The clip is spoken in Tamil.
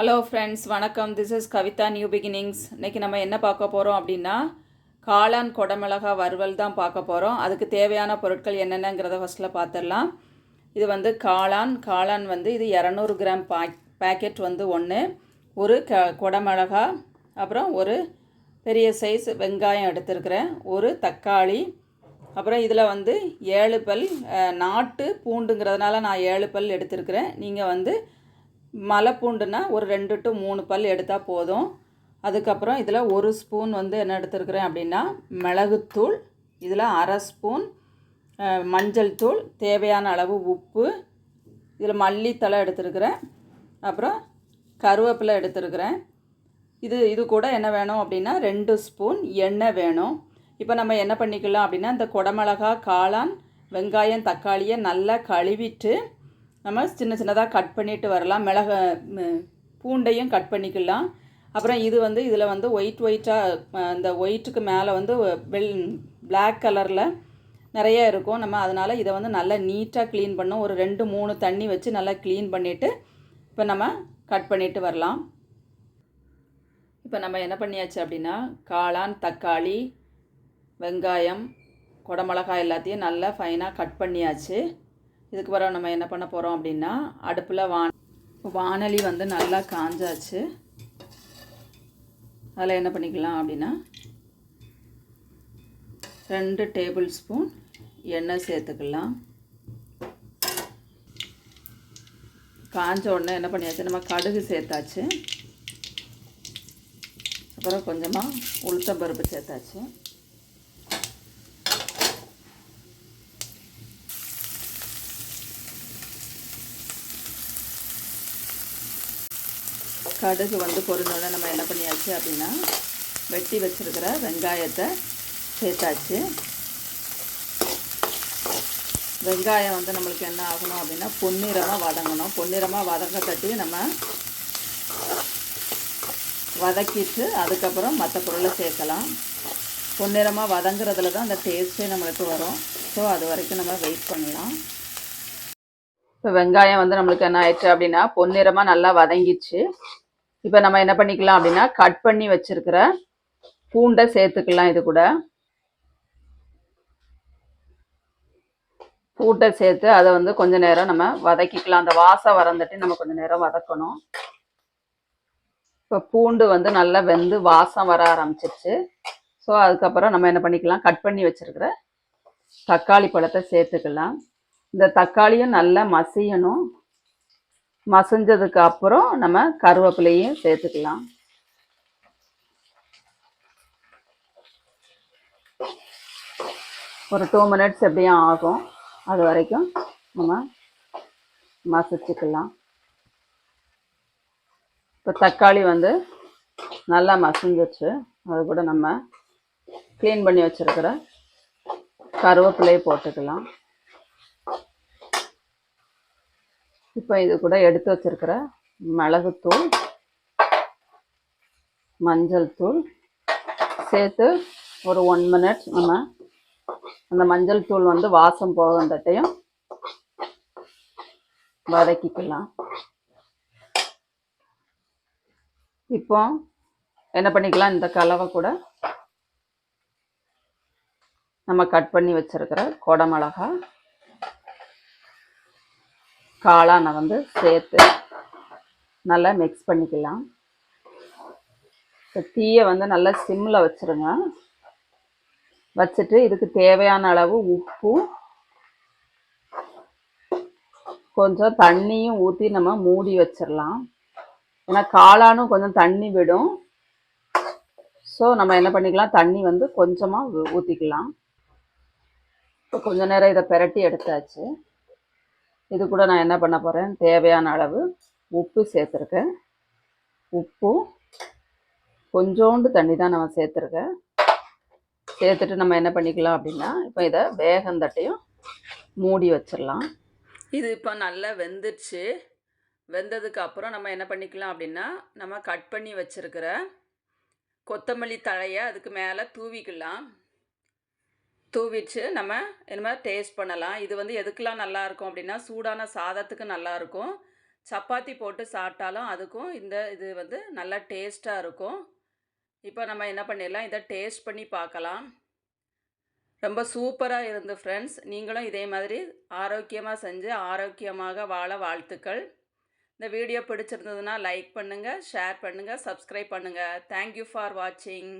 ஹலோ ஃப்ரெண்ட்ஸ் வணக்கம். This is Kavitha new beginnings இன்றைக்கி நம்ம என்ன பார்க்க போகிறோம் அப்படின்னா காளான் கொடமிளகா வறுவல் தான் பார்க்க போகிறோம் அதுக்கு தேவையான பொருட்கள் என்னென்னங்கிறத ஃபஸ்ட்டில் பார்த்துடலாம். இது வந்து காளான். காளான் வந்து இது இரநூறு கிராம் பா பேக்கெட் வந்து ஒன்று ஒரு க கொடமிளகா அப்புறம் ஒரு பெரிய சைஸ் வெங்காயம் எடுத்துருக்கிறேன். ஒரு தக்காளி அப்புறம் இதில் வந்து ஏழு பல் நாட்டு பூண்டுங்கிறதுனால நான் ஏழு பல் எடுத்திருக்கிறேன். நீங்கள் வந்து மலை பூண்டுனா ஒரு ரெண்டு டு மூணு பல் எடுத்தால் போதும். அதுக்கப்புறம் இதில் ஒரு ஸ்பூன் வந்து என்ன எடுத்துருக்குறேன் அப்படின்னா மிளகுத்தூள் இதில் அரை ஸ்பூன் மஞ்சள் தூள் தேவையான அளவு உப்பு இதில் மல்லித்தலை எடுத்துருக்குறேன். அப்புறம் கருவேப்பிலை எடுத்துருக்குறேன். இது இது கூட என்ன வேணும் அப்படின்னா ரெண்டு ஸ்பூன் எண்ணெய் வேணும். இப்போ நம்ம என்ன பண்ணிக்கலாம் அப்படின்னா இந்த குடமிளகா காளான் வெங்காயம் தக்காளியை நல்லா கழுவிட்டு நம்ம சின்ன சின்னதாக கட் பண்ணிட்டு வரலாம். மிளக பூண்டையும் கட் பண்ணிக்கலாம். அப்புறம் இது வந்து இதில் வந்து ஒயிட் ஒயிட்டாக அந்த ஒயிட்டுக்கு மேலே வந்து வெள் பிளாக் கலரில் நிறைய இருக்கும். நம்ம அதனால் இதை வந்து நல்லா நீட்டாக க்ளீன் பண்ணோம் ஒரு ரெண்டு மூணு தண்ணி வச்சு நல்லா க்ளீன் பண்ணிவிட்டு இப்போ நம்ம கட் பண்ணிட்டு வரலாம். இப்போ நம்ம என்ன பண்ணியாச்சு அப்படின்னா காளான் தக்காளி வெங்காயம் குடமிளகாய் எல்லாத்தையும் நல்லா ஃபைனாக கட் பண்ணியாச்சு. இதுக்கு பிறகு நம்ம என்ன பண்ண போகிறோம் அப்படின்னா அடுப்பில் வா வானலி வந்து நல்லா காஞ்சாச்சு. அதில் என்ன பண்ணிக்கலாம் அப்படின்னா ரெண்டு டேபிள் ஸ்பூன் எண்ணெய் சேர்த்துக்கலாம். காஞ்ச உடனே என்ன பண்ணியாச்சு நம்ம கடுகு சேர்த்தாச்சு. அப்புறம் கொஞ்சமாக உளுத்தம்பருப்பு சேர்த்தாச்சு. கடுகு வந்து பொருந்தோடனே நம்ம என்ன பண்ணியாச்சு அப்படின்னா வெட்டி வச்சுருக்கிற வெங்காயத்தை சேர்த்தாச்சு. வெங்காயம் வந்து நம்மளுக்கு என்ன ஆகணும் அப்படின்னா பொன்னிறமாக வதங்கணும். பொன்னிறமாக வதங்க தட்டி நம்ம வதக்கிட்டு அதுக்கப்புறம் மற்ற பொருளை சேர்க்கலாம். பொன்னிறமாக வதங்குறதுல தான் அந்த டேஸ்ட்டே நம்மளுக்கு வரும். ஸோ அது வரைக்கும் நம்ம வெயிட் பண்ணலாம். இப்போ வெங்காயம் வந்து நம்மளுக்கு என்ன ஆயிடுச்சு அப்படின்னா பொன்னிறமாக நல்லா வதங்கிச்சு இப்போ நம்ம என்ன பண்ணிக்கலாம் அப்படின்னா கட் பண்ணி வச்சிருக்கிற பூண்டை சேர்த்துக்கலாம் இது கூட. பூட்டை சேர்த்து அதை வந்து கொஞ்ச நேரம் நம்ம வதக்கிக்கலாம். அந்த வாசம் வரந்துட்டு நம்ம கொஞ்ச நேரம் வதக்கணும். இப்போ பூண்டு வந்து நல்லா வெந்து வாசம் வர ஆரம்பிச்சிருச்சு. ஸோ அதுக்கப்புறம் நம்ம என்ன பண்ணிக்கலாம் கட் பண்ணி வச்சிருக்கிற தக்காளி பழத்தை சேர்த்துக்கலாம். இந்த தக்காளியும் நல்லா மசியணும். மசிஞ்சதுக்கு அப்புறம் நம்ம கருவேப்பிலையும் சேர்த்துக்கலாம். ஒரு டூ மினிட்ஸ் எப்படியும் ஆகும். அது வரைக்கும் நம்ம மசிச்சுக்கலாம். இப்போ தக்காளி வந்து நல்லா மசிஞ்சிச்சு அது கூட நம்ம க்ளீன் பண்ணி வச்சிருக்கிற கருவேப்பிலையை போட்டுக்கலாம். இப்போ இது கூட எடுத்து வச்சிருக்கிற மிளகுத்தூள் மஞ்சள் தூள் சேர்த்து ஒரு ஒன் மினிட் நம்ம அந்த மஞ்சள் தூள் வந்து வாசம் போகின்றட்டையும் வதக்கிக்கலாம். இப்போ என்ன பண்ணிக்கலாம்? இந்த கலவை கூட நம்ம கட் பண்ணி வச்சிருக்கிற கொடமிளகா காளானை வந்து சேர்த்து நல்லா மிக்ஸ் பண்ணிக்கலாம். இப்போ தீயை வந்து நல்லா சிம்மில் வச்சுருங்க. வச்சுட்டு இதுக்கு தேவையான அளவு உப்பு கொஞ்சம் தண்ணியும் ஊற்றி நம்ம மூடி வச்சிடலாம். ஏன்னா காளானும் கொஞ்சம் தண்ணி விடும். ஸோ நம்ம என்ன பண்ணிக்கலாம்? தண்ணி வந்து கொஞ்சமாக ஊற்றிக்கலாம் இப்போ கொஞ்ச நேரம் இதை பெரட்டி எடுத்தாச்சு. இது கூட நான் என்ன பண்ண போகிறேன் தேவையான அளவு உப்பு சேர்த்துருக்கேன். உப்பு கொஞ்சோண்டு தண்ணி தான் நம்ம சேர்த்துருக்கேன். சேர்த்துட்டு நம்ம என்ன பண்ணிக்கலாம் அப்படின்னா இப்போ இதை வேகந்தட்டையும் மூடி வச்சிடலாம். இது இப்போ நல்லா வெந்துடுச்சு. வெந்ததுக்கு அப்புறம் நம்ம என்ன பண்ணிக்கலாம் அப்படின்னா நம்ம கட் பண்ணி வச்சிருக்கிற கொத்தமல்லி தழையை அதுக்கு மேலே தூவிக்கலாம். தூவிச்சு நம்ம இனிமேல் டேஸ்ட் பண்ணலாம். இது வந்து எதுக்கெலாம் நல்லாயிருக்கும் அப்படின்னா சூடான சாதத்துக்கு நல்லாயிருக்கும் சப்பாத்தி போட்டு சாப்பிட்டாலும் அதுக்கும் இந்த இது வந்து நல்லா டேஸ்ட்டாக இருக்கும். இப்போ நம்ம என்ன பண்ணிடலாம்? இதை டேஸ்ட் பண்ணி பார்க்கலாம். ரொம்ப சூப்பராக இருந்து ஃப்ரெண்ட்ஸ் நீங்களும் இதே மாதிரி ஆரோக்கியமாக செஞ்சு ஆரோக்கியமாக வாழ வாழ்த்துக்கள். இந்த வீடியோ பிடிச்சிருந்ததுன்னா லைக் பண்ணுங்கள் ஷேர் பண்ணுங்கள் சப்ஸ்கிரைப் பண்ணுங்கள் தேங்க்யூ ஃபார் வாட்சிங்